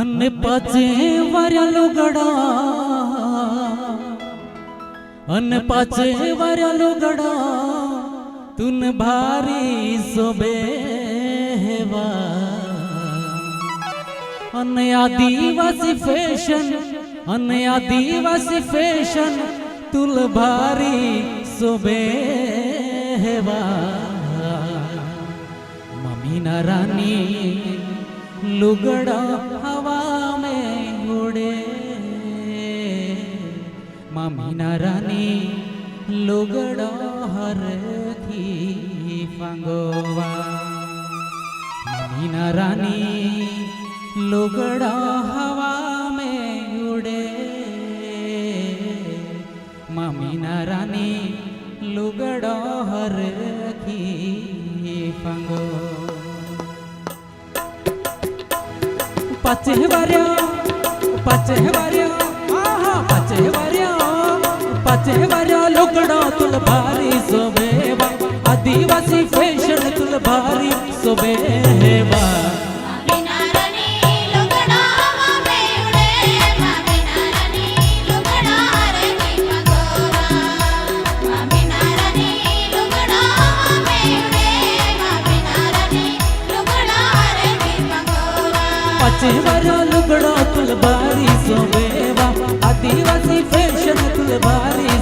अन्न पाचे वाऱ्या लोगडा अन्न पाचे वाऱ्या लोगडा तुन भारी सोबे हेवा अन्न आदिवासी फैशन अन्न आदिवासी फैशन तुल भारी सोबे हेवा ममीना લુગડા હવા મે ઉડે મામીના રાની લુગડા હરથી ફંગોવા મામીના રાની લુગડા હવા મે ઉડે મામીના રાની લુગડા હરથી पाचे वार्या पाचे वार्या आहा पाचे वार्या पाचे वार्या लोकडा तुल भारी सुबेवा आदिवासी फैशन तुल भारी सोबेवा ચહેવારો લુગડો તુલબારી સોમેવા આદિવાસી ફેશન તુલબારી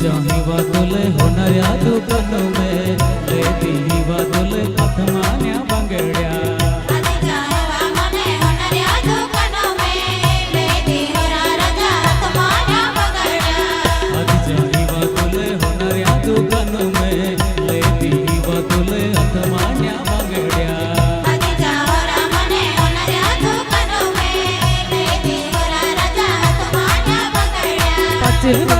દેવકુલ હોનર આદુકન મે લેતી દેવકુલ પતમાના બગડ્યા આજી જાવા મને હોનર આદુકન મે લેતી રાજા પતમાના બગડ્યા આજી દેવકુલ હોનર આદુકન મે લેતી દેવકુલ પતમાના બગડ્યા આજી જાવા મને હોનર આદુકન મે લેતી રાજા રાજા પતમાના બગડ્યા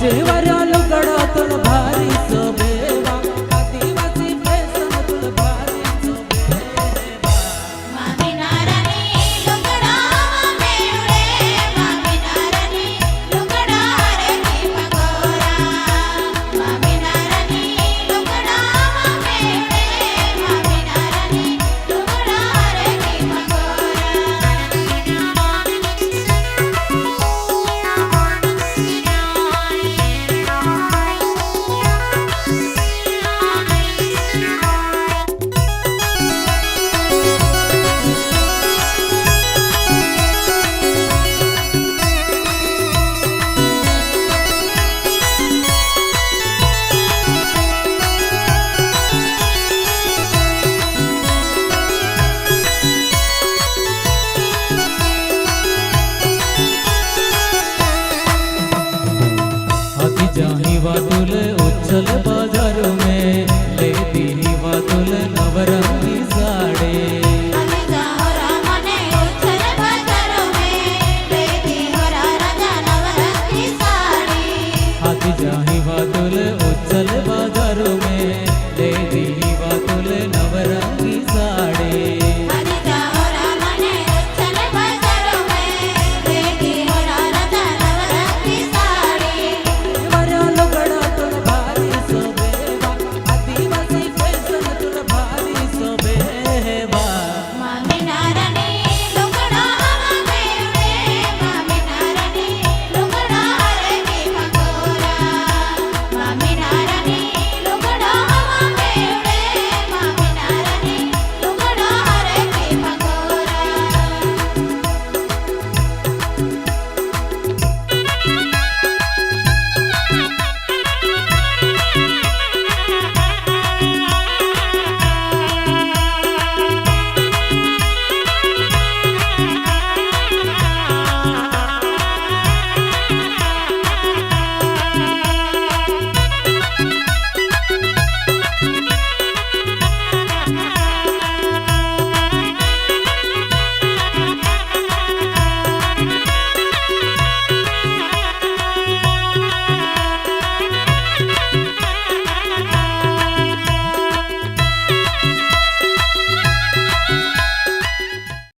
Do you want বাদল